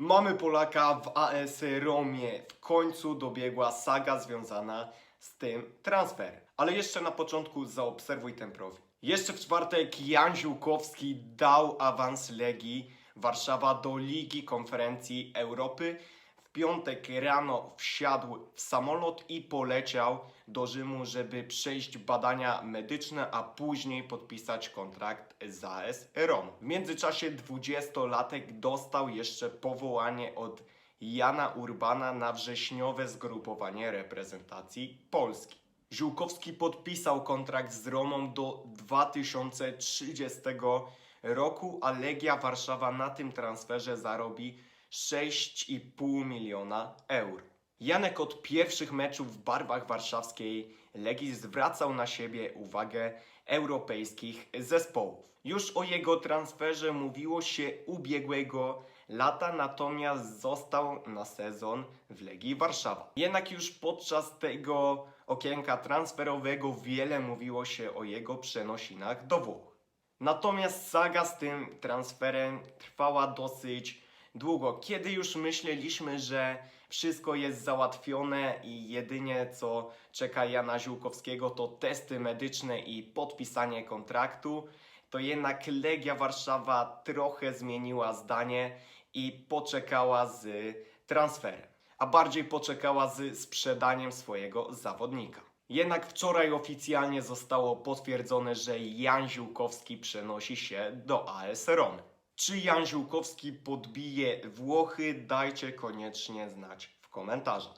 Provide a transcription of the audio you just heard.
Mamy Polaka w AS Romie. W końcu dobiegła saga związana z tym transferem. Ale jeszcze na początku zaobserwuj ten profil. Jeszcze w czwartek Jan Ziółkowski dał awans Legii Warszawa do Ligi Konferencji Europy. W piątek rano wsiadł w samolot i poleciał do Rzymu, żeby przejść badania medyczne, a później podpisać kontrakt z AS Rom. W międzyczasie 20-latek dostał jeszcze powołanie od Jana Urbana na wrześniowe zgrupowanie reprezentacji Polski. Ziółkowski podpisał kontrakt z Romą do 2030 roku, a Legia Warszawa na tym transferze zarobi 6,5 miliona euro. Janek od pierwszych meczów w barwach warszawskiej Legii zwracał na siebie uwagę europejskich zespołów. Już o jego transferze mówiło się ubiegłego lata, natomiast został na sezon w Legii Warszawa. Jednak już podczas tego okienka transferowego wiele mówiło się o jego przenosinach do Włoch. Natomiast saga z tym transferem trwała dosyć długo. Kiedy już myśleliśmy, że wszystko jest załatwione i jedynie co czeka Jana Ziółkowskiego to testy medyczne i podpisanie kontraktu, to jednak Legia Warszawa trochę zmieniła zdanie i poczekała z transferem, a bardziej poczekała z sprzedaniem swojego zawodnika. Jednak wczoraj oficjalnie zostało potwierdzone, że Jan Ziółkowski przenosi się do AS Romy. Czy Jan Ziółkowski podbije Włochy? Dajcie koniecznie znać w komentarzach.